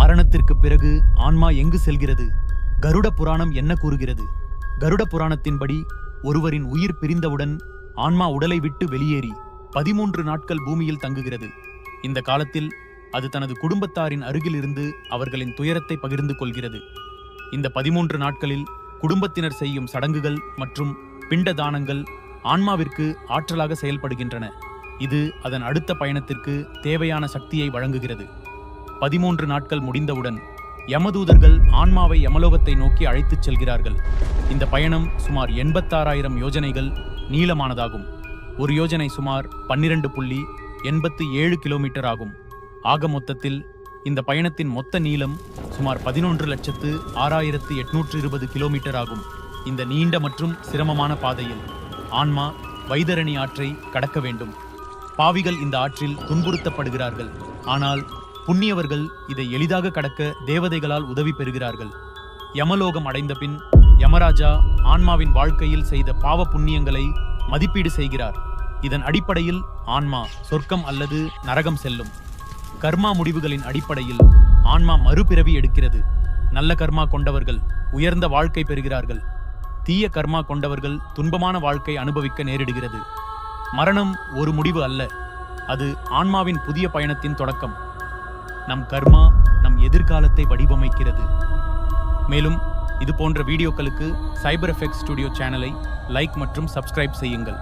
மரணத்திற்கு பிறகு ஆன்மா எங்கு செல்கிறது? கருட புராணம் என்ன கூறுகிறது? கருட புராணத்தின்படி ஒருவரின் உயிர் பிரிந்தவுடன் ஆன்மா உடலை விட்டு வெளியேறி பதிமூன்று நாட்கள் பூமியில் தங்குகிறது. இந்த காலத்தில் அது தனது குடும்பத்தாரின் அருகிலிருந்து அவர்களின் துயரத்தை பகிர்ந்து கொள்கிறது. இந்த பதிமூன்று நாட்களில் குடும்பத்தினர் செய்யும் சடங்குகள் மற்றும் பிண்ட தானங்கள் ஆன்மாவிற்கு ஆற்றலாக செயல்படுகின்றன. இது அதன் அடுத்த பயணத்திற்கு தேவையான சக்தியை வழங்குகிறது. பதிமூன்று நாட்கள் முடிந்தவுடன் யமதூதர்கள் ஆன்மாவை யமலோகத்தை நோக்கி அழைத்துச் செல்கிறார்கள். இந்த பயணம் சுமார் எண்பத்தாறாயிரம் யோஜனைகள் நீளமானதாகும். ஒரு யோஜனை சுமார் பன்னிரண்டு புள்ளி எண்பத்து ஏழு கிலோமீட்டர் ஆகும். ஆக மொத்தத்தில் இந்த பயணத்தின் மொத்த நீளம் சுமார் பதினொன்று லட்சத்து ஆறாயிரத்து எட்நூற்று இருபது கிலோமீட்டர் ஆகும். இந்த நீண்ட மற்றும் சிரமமான பாதையில் ஆன்மா வைதரணி ஆற்றை கடக்க வேண்டும். பாவிகள் இந்த ஆற்றில் துன்புறுத்தப்படுகிறார்கள். ஆனால் புண்ணியவர்கள் இதை எளிதாக கடக்க தேவதைகளால் உதவி பெறுகிறார்கள். யமலோகம் அடைந்த பின் யமராஜா ஆன்மாவின் வாழ்க்கையில் செய்த பாவ புண்ணியங்களை மதிப்பீடு செய்கிறார். இதன் அடிப்படையில் ஆன்மா சொர்க்கம் அல்லது நரகம் செல்லும். கர்மா முடிவுகளின் அடிப்படையில் ஆன்மா மறுபிறவி எடுக்கிறது. நல்ல கர்மா கொண்டவர்கள் உயர்ந்த வாழ்க்கை பெறுகிறார்கள். தீய கர்மா கொண்டவர்கள் துன்பமான வாழ்க்கை அனுபவிக்க நேரிடுகிறது. மரணம் ஒரு முடிவு அல்ல. அது ஆன்மாவின் புதிய பயணத்தின் தொடக்கம். நம் கர்மா நம் எதிர்காலத்தை வடிவமைக்கிறது. மேலும் இது போன்ற வீடியோக்களுக்கு சைபர் எஃபெக்ட் ஸ்டுடியோ சேனலை லைக் மற்றும் சப்ஸ்கிரைப் செய்யுங்கள்.